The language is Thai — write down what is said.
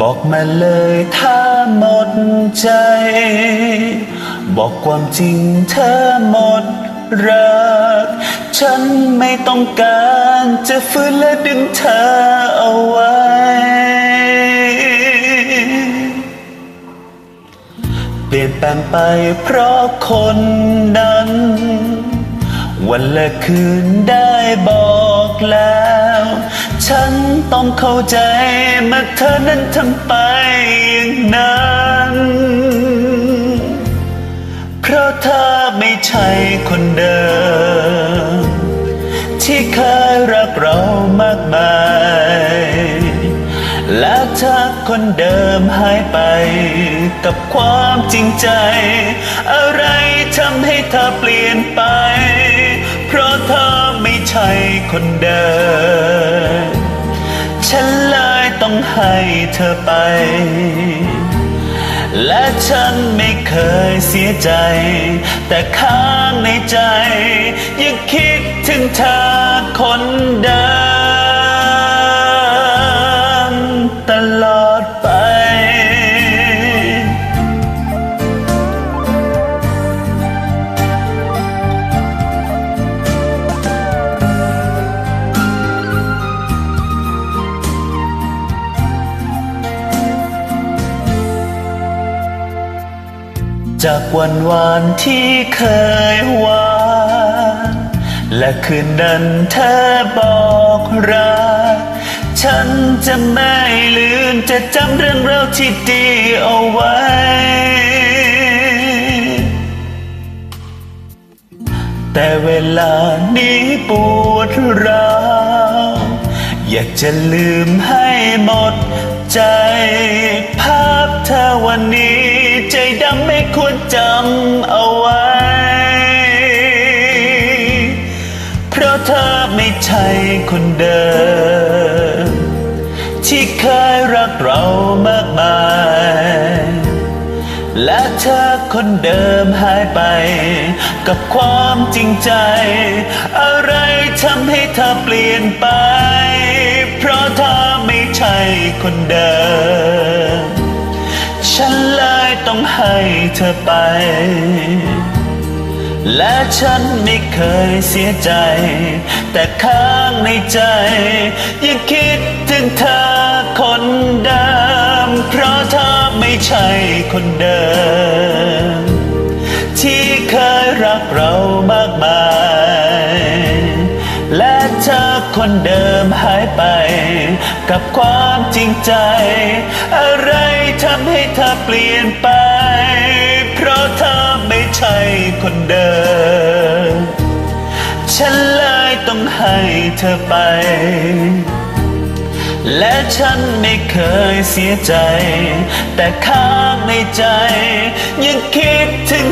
บอกมาเลยถ้าหมดใจ บอกความจริงเธอหมดรัก ฉันไม่ต้องการจะฟื้นและดึงเธอเอาไว้ เปลี่ยนแปลงไปเพราะคนนั้น วันและคืนได้บอกแล้ว ฉันต้องเข้าใจมื่อเธอนั้นทำไปอย่างนั้น เพราะเธอไม่ใช่คนเดิม ที่เคยรักเรามากมาย และถ้าคนเดิมหายไป กับความจริงใจ อะไรทำให้เธอเปลี่ยนไป เพราะเธอไม่ใช่คนเดิมฉันเลย ต้องให้เธอไป และฉันไม่เคยเสียใจ แต่ข้างในใจ ยังคิดถึงเธอคนเดิม จากวันวานที่เคยหวานและคืนนั้นเธอบอกรักฉันจะไม่ลืมจะจำเรื่องราวที่ดีเอาไว้ แต่เวลานี้ปวดร้าวอยากจะลืมให้หมดใจภาพเธอวันนี้ ใจดำไม่ควรจำเอาไว้ เพราะเธอไม่ใช่คนเดิม ที่เคยรักเรามากมาย และเธอคนเดิมหายไป กับความจริงใจ อะไรทำให้เธอเปลี่ยนไป เพราะเธอไม่ใช่คนเดิม ฉันเลยต้องให้เธอไป และฉันไม่เคยเสียใจ แต่ข้างในใจ ยังคิดถึงเธอคนเดิม เพราะเธอไม่ใช่คนเดิม ที่เคยรักเรามากมาย และเธอคนเดิม หายไป กับความจริงใจ อะไรทำให้เธอเปลี่ยนไป เพราะเธอไม่ใช่คนเดิม ฉันเลยต้องให้เธอไป และฉันไม่เคยเสียใจ แต่ข้างในใจ ยังคิดถึง